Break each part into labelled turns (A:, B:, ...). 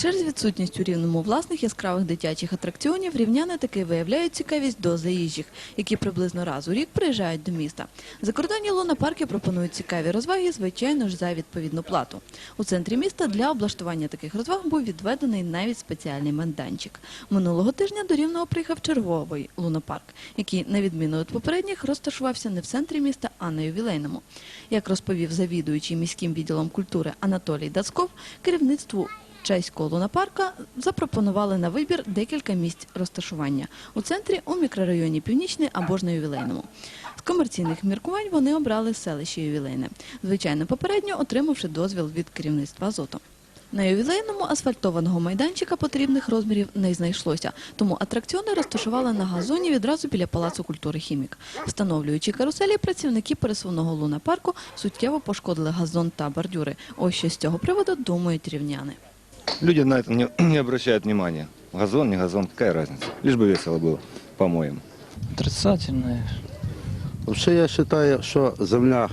A: Через відсутність у рівному власних яскравих дитячих атракціонів рівняни таки виявляють цікавість до заїжджих, які приблизно раз у рік приїжджають до міста. Закордонні лунапарки пропонують цікаві розваги, звичайно ж, за відповідну плату. У центрі міста для облаштування таких розваг був відведений навіть спеціальний майданчик. Минулого тижня до Рівного приїхав черговий лунапарк, який, на відміну від попередніх, розташувався не в центрі міста, а на ювілейному. Як розповів завідуючий міським відділом культури Анатолій Дацков, керівництву Чеського лунапарка запропонували на вибір декілька місць розташування у центрі, у мікрорайоні Північний або ж на ювілейному. З комерційних міркувань вони обрали селище ювілейне, звичайно, попередньо отримавши дозвіл від керівництва Азоту. На ювілейному асфальтованого майданчика потрібних розмірів не знайшлося, тому атракціони розташували на газоні відразу біля Палацу культури «Хімік». Встановлюючи каруселі, працівники пересувного лунапарку суттєво пошкодили газон та бордюри. Ось що з цього приводу думають рівняни.
B: Люди на это не, не обращают внимания. Газон, не газон, какая разница? Лишь бы весело было, по-моему.
C: Отрицательное.
D: Взагалі я вважаю, що земля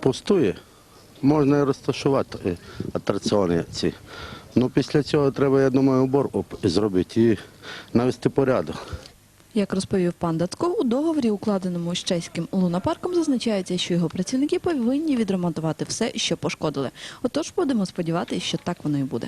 D: пустує, можна і розташувати е, атракціони ці. Ну після цього треба, я думаю, убор оп- зробити і навести порядок.
A: Як розповів пан Датко, у договорі, укладеному з чеським лунапарком, зазначається, що його працівники повинні відремонтувати все, що пошкодили. Отож, будемо сподіватися, що так воно і буде.